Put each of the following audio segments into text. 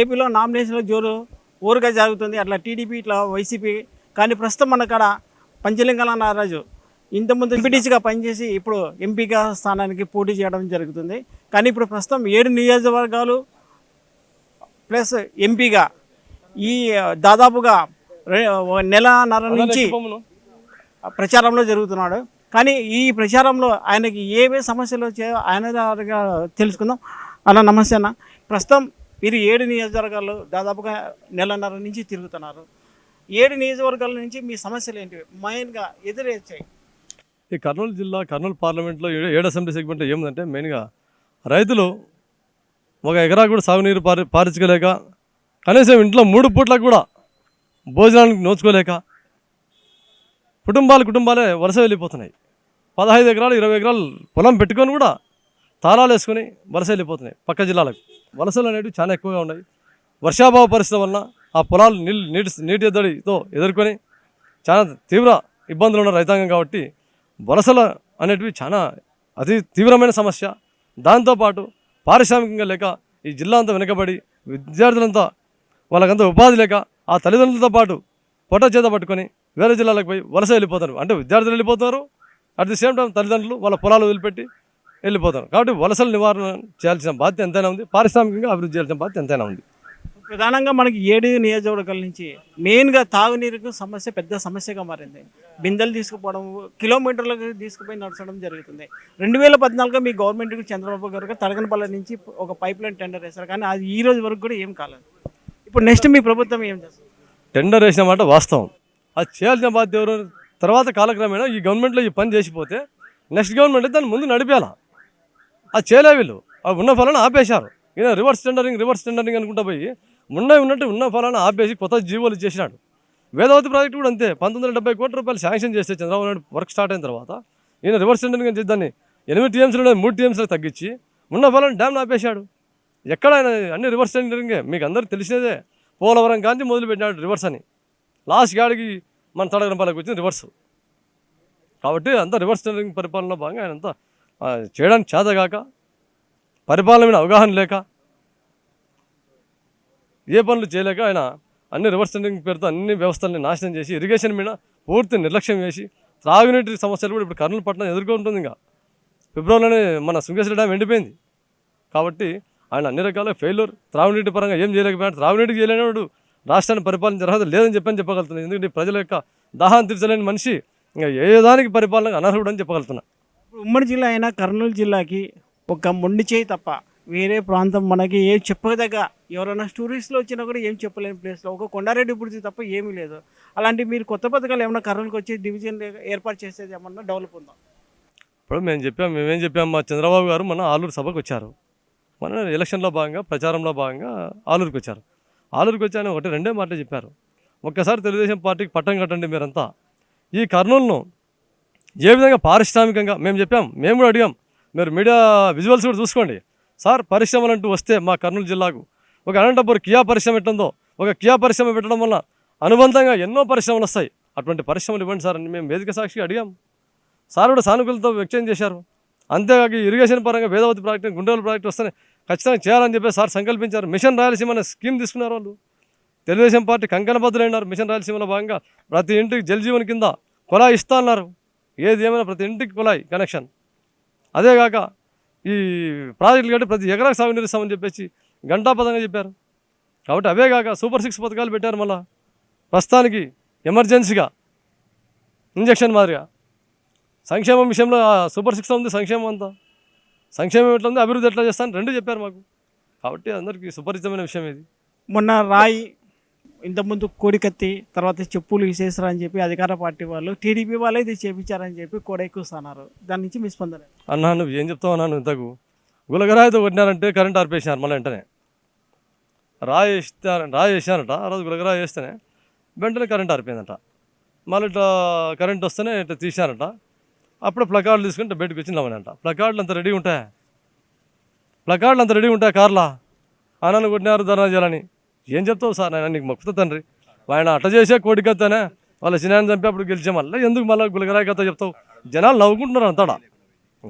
ఏపీలో నామినేషన్ల జోరు ఊరుగా జరుగుతుంది. అట్లా టీడీపీ ఇట్లా వైసీపీ కానీ ప్రస్తుతం మన కాడ పంచలింగాల నారాజు ఇంతకుముందు ఎంపీటీసీగా పనిచేసి ఇప్పుడు ఎంపీగా స్థానానికి పోటీ చేయడం జరుగుతుంది. కానీ ఇప్పుడు ప్రస్తుతం ఏడు నియోజకవర్గాలు ప్లస్ ఎంపీగా ఈ దాదాపుగా నెలన్నర నుంచి ప్రచారంలో జరుగుతున్నాడు. కానీ ఈ ప్రచారంలో ఆయనకి ఏవే సమస్యలు వచ్చాయో ఆయన తెలుసుకుందాం. అన్న నమస్తే అన్న. ప్రస్తుతం వీరు ఏడు నియోజకవర్గాలు దాదాపుగా నెలన్నర నుంచి తిరుగుతున్నారు. ఏడు నియోజకవర్గాల నుంచి మీ సమస్యలు ఏంటివి మెయిన్గా ఎదురొచ్చాయి ఈ కర్నూలు జిల్లా కర్నూలు పార్లమెంట్లో ఏడు ఏడు అసెంబ్లీ సెగ్మెంట్ ఏముందంటే మెయిన్గా రైతులు ఒక ఎకరా కూడా సాగునీరు పారి పారించుకోలేక కనీసం ఇంట్లో మూడు పూట్లకు కూడా భోజనానికి నోచుకోలేక కుటుంబాలు కుటుంబాలే వరుస వెళ్ళిపోతున్నాయి. పదహైదు ఎకరాలు ఇరవై ఎకరాలు పొలం పెట్టుకొని కూడా తాళాలు వేసుకుని వలస వెళ్ళిపోతున్నాయి పక్క జిల్లాలకు. వలసలు అనేవి చాలా ఎక్కువగా ఉన్నాయి. వర్షాభావ పరిస్థితి వలన ఆ పొలాలు నీళ్ళు నీటి నీటి ఎద్దడితో ఎదుర్కొని చాలా తీవ్ర ఇబ్బందులు ఉన్న రైతాంగం కాబట్టి వలసలు అనేటివి చాలా అతి తీవ్రమైన సమస్య. దాంతోపాటు పారిశ్రామికంగా లేక ఈ జిల్లా అంతా వెనుకబడి విద్యార్థులంతా వాళ్ళకంతా ఉపాధి లేక ఆ తల్లిదండ్రులతో పాటు పొట్ట చేత పట్టుకొని వేరే జిల్లాలకు పోయి వలస వెళ్ళిపోతారు. అంటే విద్యార్థులు వెళ్ళిపోతారు. అట్ ది సేమ్ టైం తల్లిదండ్రులు వాళ్ళ పొలాలు వదిలిపెట్టి వెళ్ళిపోతారు. కాబట్టి వలసల నివారణ చేయాల్సిన బాధ్యత ఎంతైనా ఉంది. పారిశ్రామికంగా అభివృద్ధి చేయాల్సిన బాధ్యత ఎంతైనా ఉంది. ప్రధానంగా మనకి ఏడు నియోజకవర్గాల నుంచి మెయిన్గా తాగునీరుకు సమస్య పెద్ద సమస్యగా మారింది. బిందెలు తీసుకుపోవడం కిలోమీటర్లకు తీసుకుపోయి నడచడం జరుగుతుంది. రెండు వేల పద్నాలుగులో మీ గవర్నమెంట్కి చంద్రబాబు గారు తడకనపల్లి నుంచి ఒక పైప్ లైన్ టెండర్ వేశారు. కానీ అది ఈ రోజు వరకు కూడా ఏం కాలేదు. ఇప్పుడు నెక్స్ట్ మీ ప్రభుత్వం ఏం చేస్తుంది? టెండర్ వేసిన మాట వాస్తవం. అది చేయాల్సిన బాధ్యత ఎవరు? తర్వాత కాలక్రమేణా ఈ గవర్నమెంట్లో ఈ పని చేసిపోతే నెక్స్ట్ గవర్నమెంట్ దాన్ని ముందు నడిపేలా. అది చేయలే వీళ్ళు ఉన్న ఫలాన్ని ఆపేశారు. ఈయన రివర్స్ టెండరింగ్ రివర్స్ టెండరింగ్ అనుకుంటా పోయి ఉన్నవి ఉన్నట్టు ఉన్న ఫలాన్ని ఆపేసి కొత్త జీవోలు చేసినాడు. వేదవతి ప్రాజెక్టు కూడా అంతే పంతొమ్మిది వందల డెబ్బై కోట్ల రూపాయలు శాంక్షన్ చేస్తే చంద్రబాబు నాయుడు వర్క్ స్టార్ట్ అయిన తర్వాత ఈయన రివర్స్ టెండరింగ్ అని చెప్పి దాన్ని ఎనిమిది టీఎంసీలో మూడు టీఎంసీలకు తగ్గించి ఉన్న ఫలాన్ని డ్యామ్ ఆపేశాడు. ఎక్కడ ఆయన అన్ని రివర్స్ టెండరింగే మీకు అందరూ తెలిసినదే పోలవరం గాంధీ మొదలుపెట్టినాడు రివర్స్ అని. లాస్ట్ గాడికి మన తడగరంపాలకు వచ్చింది రివర్స్ కాబట్టి అంతా రివర్స్ టెండరింగ్ పరిపాలనలో భాగంగా ఆయన అంతా చేయడానికి చేతగాక పరిపాలన మీద అవగాహన లేక ఏ పనులు చేయలేక ఆయన అన్ని రివర్స్ టెండరింగ్ పేరుతో అన్ని వ్యవస్థల్ని నాశనం చేసి ఇరిగేషన్ మీద పూర్తి నిర్లక్ష్యం చేసి త్రాగునీటి సమస్యలు కూడా ఇప్పుడు కర్నూలు పట్టణం ఎదుర్కొంటుంది ఇంకా. ఫిబ్రవరిలోనే మన శృంగేశ్వర డ్యామ్ ఎండిపోయింది. కాబట్టి ఆయన అన్ని రకాల ఫెయిల్యూర్ త్రాగునీటి పరంగా ఏం చేయలేకపోయాడు త్రాగునీటికి చేయలేనివాడు రాష్ట్రాన్ని పరిపాలించే అర్హత లేదని చెప్పని చెప్పగలుగుతున్నాను ఎందుకంటే ప్రజల యొక్క దాహాన్ని తీర్చలేని మనిషి ఇంకా ఏ దానికి పరిపాలన అనర్హుడు అని చెప్పగలుగుతున్నా. ఉమ్మడి జిల్లా అయినా కర్నూలు జిల్లాకి ఒక మొండి చేయి తప్ప వేరే ప్రాంతం మనకి ఏం చెప్పదగ్గ ఎవరైనా టూరిస్టులు వచ్చినా కూడా ఏం చెప్పలేని ప్లేస్లో ఒక కొండారెడ్డి పుడిచి తప్ప ఏమీ లేదు. అలాంటి మీరు కొత్త పథకాలు ఏమైనా కర్నూలుకి వచ్చి డివిజన్ ఏర్పాటు చేసేది ఏమన్నా డెవలప్ ఉందా? ఇప్పుడు మేము చెప్పాం మేమేం చెప్పాం మా చంద్రబాబు గారు మన ఆలూరు సభకు వచ్చారు. మన ఎలక్షన్లో భాగంగా ప్రచారంలో భాగంగా ఆలూరుకి వచ్చారు. ఆలూరుకి వచ్చాను ఒకటి రెండే మాటలు చెప్పారు. ఒక్కసారి తెలుగుదేశం పార్టీకి పట్టం కట్టండి మీరంతా. ఈ కర్నూలును ఏ విధంగా పారిశ్రామికంగా మేము చెప్పాం మేము కూడా అడిగాం. మీరు మీడియా విజువల్స్ కూడా చూసుకోండి. సార్ పరిశ్రమలు అంటూ వస్తే మా కర్నూలు జిల్లాకు ఒక అనంతపురం కియా పరిశ్రమ ఎట్టుందో ఒక కియా పరిశ్రమ పెట్టడం వల్ల అనుబంధంగా ఎన్నో పరిశ్రమలు వస్తాయి. అటువంటి పరిశ్రమలు ఇవ్వండి సార్ అని మేము వేదిక సాక్షిగా అడిగాం. సార్ కూడా సానుకూలతో వ్యక్తం చేశారు. అంతేకాక ఇరిగేషన్ పరంగా వేదవతి ప్రాజెక్టు గుండెల ప్రాజెక్ట్ వస్తే ఖచ్చితంగా చేయాలని చెప్పి సార్ సంకల్పించారు. మిషన్ రాయలసీమ అనే స్కీమ్ తీసుకున్నారు వాళ్ళు. తెలుగుదేశం పార్టీ కంకణబద్ధులైనారు మిషన్ రాయలసీమలో భాగంగా ప్రతి ఇంటికి జల్జీవన్ కింద కొలా ఇస్తా అన్నారు. ఏది ఏమైనా ప్రతి ఇంటికి కులాయి కనెక్షన్ అదేగాక ఈ ప్రాజెక్టులు కట్టి ప్రతి ఎకరాకు సాగునీరు ఇస్తామని చెప్పేసి గంటాపదంగా చెప్పారు. కాబట్టి అవే కాక సూపర్ సిక్స్ పథకాలు పెట్టారు మళ్ళా. ప్రస్తుతానికి ఎమర్జెన్సీగా ఇంజక్షన్ మాదిరిగా. సంక్షేమం విషయంలో సూపర్ సిక్స్ ఉంది సంక్షేమం అంతా. సంక్షేమం ఎట్లా ఉంది అభివృద్ధి ఎట్లా చేస్తాను రెండు చెప్పారు మాకు. కాబట్టి అందరికీ సుపరిచితమైన విషయం ఇది. మొన్న రాయి ఇంతకుముందు కోడికత్తి తర్వాత చెప్పులు విసేసరా అని చెప్పి అధికార పార్టీ వాళ్ళు టీడీపీ వాళ్ళే ఇది చేపించారని చెప్పి కోడెక్కుస్తున్నారు దాని నుంచి మీ స్పందన అన్నా నువ్వు ఏం చెప్తావు అన్నాను ఇంతకు గులగరాయితో కొట్టినారంటే కరెంట్ ఆర్పేసినారు మళ్ళీ వెంటనే. రాయి వేస్తారంట రాయి వేసినారట ఆ రోజు గులగరాయి వేస్తేనే వెంటనే కరెంట్ ఆరిపోయిందంట. మళ్ళీ ఇట్లా కరెంట్ వస్తేనే ఇట్లా తీసినారట అప్పుడు ప్లకార్డులు తీసుకుంటే బయటకు వచ్చి ప్లకార్డులు అంత రెడీ ఉంటాయా? ప్లకార్డులు అంత రెడీ ఉంటాయి కార్లా? ఆనను కొట్టినారు ధర్నా చేయాలని. ఏం చెప్తావు సార్ నేను నీకు మొక్కుతా తండ్రి. ఆయన అట్ట చేసే కోడికత్తనే వాళ్ళ చిన్నాయన చంపి అప్పుడు గెలిచే మళ్ళీ ఎందుకు మళ్ళీ గులగరాయి కథ చెప్తావు? జనాలు నవ్వుకుంటున్నారు అంతడా?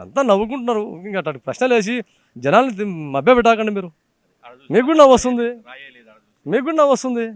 అంతా నవ్వుకుంటున్నారు. ఇంకా అటు ప్రశ్నలు వేసి జనాల్ని మభ్య పెట్టాకండి మీరు. మీకు కూడా నవ్వు వస్తుంది. మీకు కూడా నవ్వు వస్తుంది.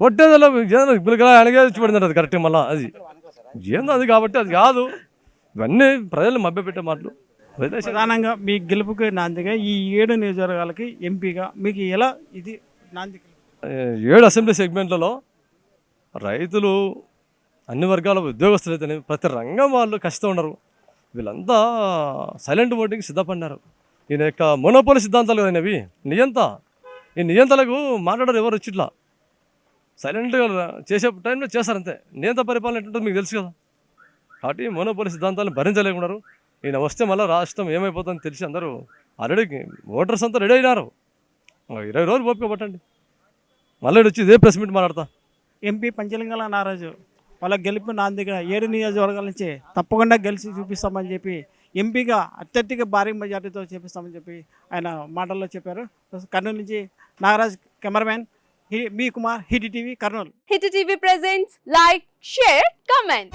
కొట్టేదిలో పిల్లగా అనగే పడింది అది కరెక్ట్ మళ్ళీ అది. ఏందో అది కాబట్టి అది కాదు. ఇవన్నీ ప్రజలు మభ్యపెట్టే మాటలు. ప్రధానంగా మీ గెలుపుకి నాందిగా ఈ ఏడు నియోజకవర్గాలకి ఎంపీగా మీకు ఎలా ఇది ఏడు అసెంబ్లీ సెగ్మెంట్లలో రైతులు అన్ని వర్గాల ఉద్యోగస్తులు అయితేనే ప్రతి రంగం వాళ్ళు కష్టం ఉన్నారు వీళ్ళంతా సైలెంట్ ఓటింగ్ సిద్ధపడినారు. ఈయన యొక్క మొనోపోలి సిద్ధాంతాలు కదా ఇవి నియంత. ఈ నియంతలకు మాట్లాడరు ఎవరు వచ్చిట్లా సైలెంట్గా చేసే టైంలో చేస్తారంతే నియంత పరిపాలన ఏంటంటే మీకు తెలుసు కదా. కాబట్టి మొనోపోలి సిద్ధాంతాలను భరించలేకున్నారు. ఈయన వస్తే మళ్ళీ రాష్ట్రం ఏమైపోతుందని తెలిసి అందరూ ఆల్రెడీ ఓటర్స్ అంతా రెడీ అయినారు. ఇరవై రోజులు ఓపిక పట్టండి. మళ్ళీ వచ్చి ఇదే ప్రెస్ మీట్ మాట్లాడతా. ఎంపీ పంచలింగల నారాజు వాళ్ళ గెలుపు నాందిగా ఏడు నియోజకవర్గాల నుంచి తప్పకుండా గెలిచి చూపిస్తామని చెప్పి ఎంపీగా అత్యధిక భారీ మెజార్టీతో చేపిస్తామని చెప్పి ఆయన మాటల్లో చెప్పారు. కర్నూలు నుంచి నాగరాజ్ కెమెరామ్యాన్ హి- మీ Kumar hit TV Kurnool. Hit TV presents like share comment